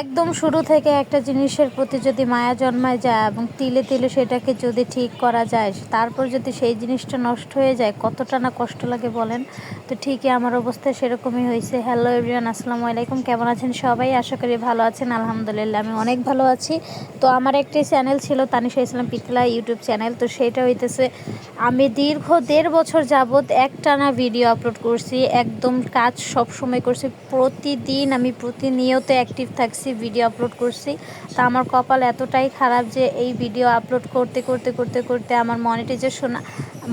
একদম শুরু থেকে একটা জিনিসের প্রতি যদি মায়া জন্মায় যায় এবং তিলে তিলে সেটাকে যদি ঠিক করা যায়, তারপর যদি সেই জিনিসটা নষ্ট হয়ে যায়, কতটা না কষ্ট লাগে বলেন? তো ঠিকই আমার অবস্থা সেরকমই হয়েছে। হ্যালো এভরিওয়ান আসসালামু আলাইকুম। কেমন আছেন সবাই? আশা করি ভালো আছেন। আলহামদুলিল্লাহ, আমি অনেক ভালো আছি। তো আমার একটি চ্যানেল ছিল তানিশা ইসলাম পিতলা ইউটিউব চ্যানেল। তো সেইটা হইতেছে, আমি দীর্ঘ দেড় বছর যাবৎ একটানা ভিডিও আপলোড করছি। একদম কাজ সব সময় করছি। প্রতিদিন আমি প্রতিনিয়ত অ্যাক্টিভ থাকছি। ভিডিও আপলোড করছি। তা আমার কপাল এতটাই খারাপ যে এই ভিডিও আপলোড করতে করতে করতে করতে আমার মনিটাইজেশন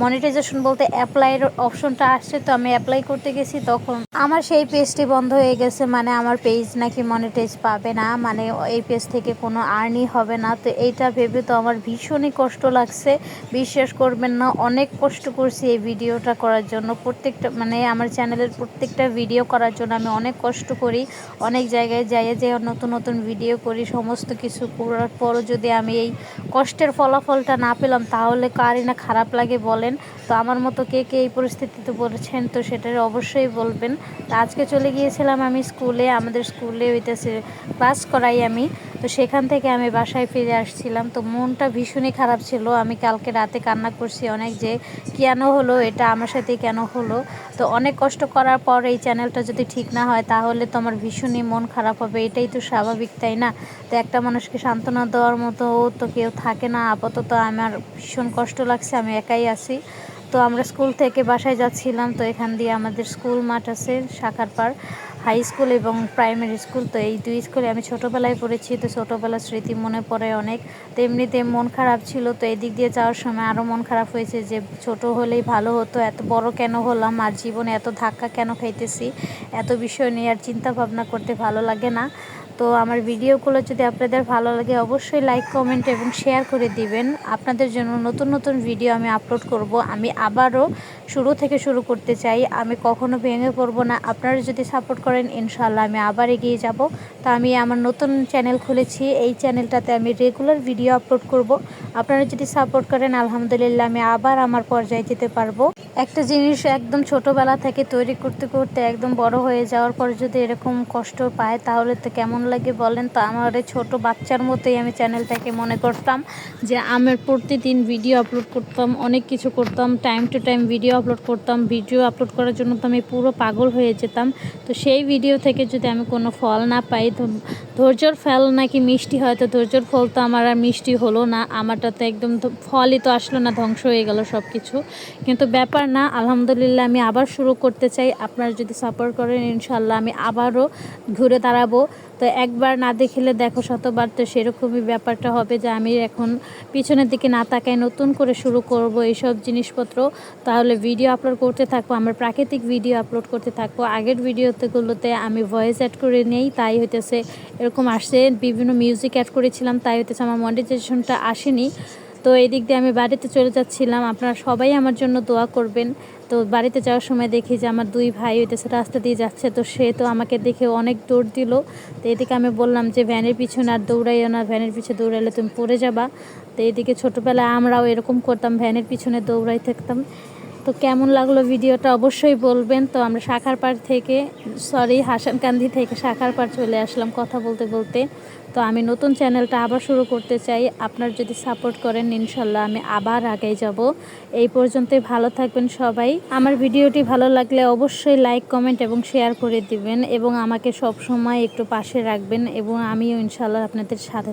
মনিটাইজেশন বলতে অ্যাপ্লাইয়ের অপশনটা আসছে, তো আমি অ্যাপ্লাই করতে গেছি, তখন আমার সেই পেজটি বন্ধ হয়ে গেছে মানে আমার পেজ নাকি মনিটাইজ পাবে না মানে এই পেজ থেকে কোনো আর্নি হবে না, তো এইটা ভেবে তো আমার ভীষণই কষ্ট লাগছে। বিশ্বাস করবেন না, অনেক কষ্ট করছি এই ভিডিওটা করার জন্য। প্রত্যেকটা মানে আমার চ্যানেলের প্রত্যেকটা ভিডিও করার জন্য আমি অনেক কষ্ট করি। অনেক জায়গায় যাই যে নতুন নতুন ভিডিও করি, সমস্ত কিছু করার পরও যদি আমি এই কষ্টের ফলাফলটা না পেলাম, তাহলে কারই না খারাপ লাগে বলেন। তো আমার মতো কে কে এই পরিস্থিতিতে পড়েছেন, তো সেটার অবশ্যই বলবেন। তো আজকে চলে গিয়েছিলাম আমি স্কুলে, আমাদের স্কুলে ওইটা ক্লাস করাই আমি। তো সেখান থেকে আমি বাসায় ফিরে আসছিলাম। তো মনটা ভীষণই খারাপ ছিল। আমি কালকে রাতে কান্না করছি অনেক যে, কেন হলো এটা আমার সাথে কেন হলো? তো অনেক কষ্ট করার পর এই চ্যানেলটা যদি ঠিক না হয়, তাহলে তো আমার ভীষণই মন খারাপ হবে। এটাই তো স্বাভাবিক, তাই না? তো একটা মানুষকে সান্ত্বনা দেওয়ার মতো তো কেউ থাকে না। আপাতত আমার ভীষণ কষ্ট লাগছে, আমি একাই আছি। তো আমরা স্কুল থেকে বাসায় যাচ্ছিলাম। তো এখান দিয়ে আমাদের স্কুল মাঠ আছে, শাখার পার হাই স্কুল এবং প্রাইমারি স্কুল তো এই দুই স্কুলে আমি ছোটোবেলায় পড়েছি, তো ছোটোবেলার স্মৃতি মনে পড়ে অনেক। তো এমনিতে মন খারাপ ছিল, তো এদিক দিয়ে যাওয়ার সময় আরও মন খারাপ হয়েছে যে ছোট হলেই ভালো হতো, এত বড় কেন হলাম, আর জীবনে এত ধাক্কা কেন খাইতেছি, এত বিষয় নিয়ে আর চিন্তা ভাবনা করতে ভালো লাগে না। তো আমার ভিডিওগুলো যদি আপনাদের ভালো লাগে, অবশ্যই লাইক কমেন্ট এবং শেয়ার করে দিবেন। আপনাদের জন্য নতুন নতুন ভিডিও আমি আপলোড করব। আমি আবারও শুরু থেকে শুরু করতে চাই। আমি কখনো ভেঙে পড়ব না। আপনারা যদি সাপোর্ট করেন ইনশাল্লাহ আমি আবার এগিয়ে যাব। তো আমি আমার নতুন চ্যানেল খুলেছি। এই চ্যানেলটাতে আমি রেগুলার ভিডিও আপলোড করব। আপনারা যদি সাপোর্ট করেন, আলহামদুলিল্লাহ আমি আবার আমার পর্যায়ে যেতে পারব। একটা জিনিস একদম ছোটোবেলা থেকে তৈরি করতে করতে একদম বড় হয়ে যাওয়ার পর যদি এরকম কষ্ট পায়, তাহলে তো কেমন লাগে বলেন? তো আমার ছোটো বাচ্চার মতোই আমি চ্যানেলটাকে মনে করতাম যে আমার প্রতিদিন ভিডিও আপলোড করতাম, অনেক কিছু করতাম time to time video upload করতাম ভিডিও আপলোড করার জন্য তো আমি পুরো পাগল হয়ে যেতাম। তো সেই ভিডিও থেকে যদি আমি কোনো ফল না পাই, তো ধৈর্যর ফল নাকি মিষ্টি হয়? তো ধৈর্যর ফল তো আমার আর মিষ্টি হলো না। আমারটা তো একদম ফলই তো আসলো না, ধ্বংস হয়ে গেল সব কিছু কিন্তু ব্যাপার না, আলহামদুলিল্লাহ আমি আবার শুরু করতে চাই। আপনারা যদি সাপোর্ট করেন ইনশাল্লাহ আমি আবারও ঘুরে দাঁড়াবো। তো একবার না দেখলে দেখো শতবার, তো সেরকমই ব্যাপারটা হবে যে আমি এখন পিছনের দিকে না তাকাই নতুন করে শুরু করব এইসব জিনিসপত্র। তাহলে ভিডিও আপলোড করতে থাকব, আমার প্রাকৃতিক ভিডিও আপলোড করতে থাকব। আগের ভিডিওতেগুলোতে আমি ভয়েস অ্যাড করে নেই, তাই হইতেছে এরকম আসছে। বিভিন্ন মিউজিক অ্যাড করেছিলাম, তাই হইতেছে আমার মনিটাইজেশনটা আসেনি। তো এই দিক দিয়ে আমি বাড়িতে চলে যাচ্ছিলাম। আপনারা সবাই আমার জন্য দোয়া করবেন। তো বাড়িতে যাওয়ার সময় দেখি যে আমার দুই ভাই হইতেছে রাস্তা দিয়ে যাচ্ছে। তো সে তো আমাকে দেখে অনেক দৌড় দিল। তো এদিকে আমি বললাম যে, ভ্যানের পিছনে আর দৌড়াইও না। ভ্যানের পিছনে দৌড়াইলে তুমি পড়ে যাবা। তো এইদিকে ছোটোবেলায় আমরাও এরকম করতাম, ভ্যানের পিছনে দৌড়াই থাকতাম। তো কেমন লাগল ভিডিওটা অবশ্যই বলবেন। তো আমরা শাখার পাড় থেকে সরি হাসানকান্দি থেকে শাখার পাড় চলে আসলাম কথা বলতে বলতে। তো আমি নতুন চ্যানেলটা আবার শুরু করতে চাই। আপনার যদি সাপোর্ট করেন, ইনশাল্লাহ আমি আবার আগে যাব। এই পর্যন্তই ভালো থাকবেন সবাই। আমার ভিডিওটি ভালো লাগলে অবশ্যই লাইক, কমেন্ট এবং শেয়ার করে দিবেন এবং আমাকে সব সময় একটু পাশে রাখবেন এবং আমিও ইনশাল্লাহ আপনাদের সাথে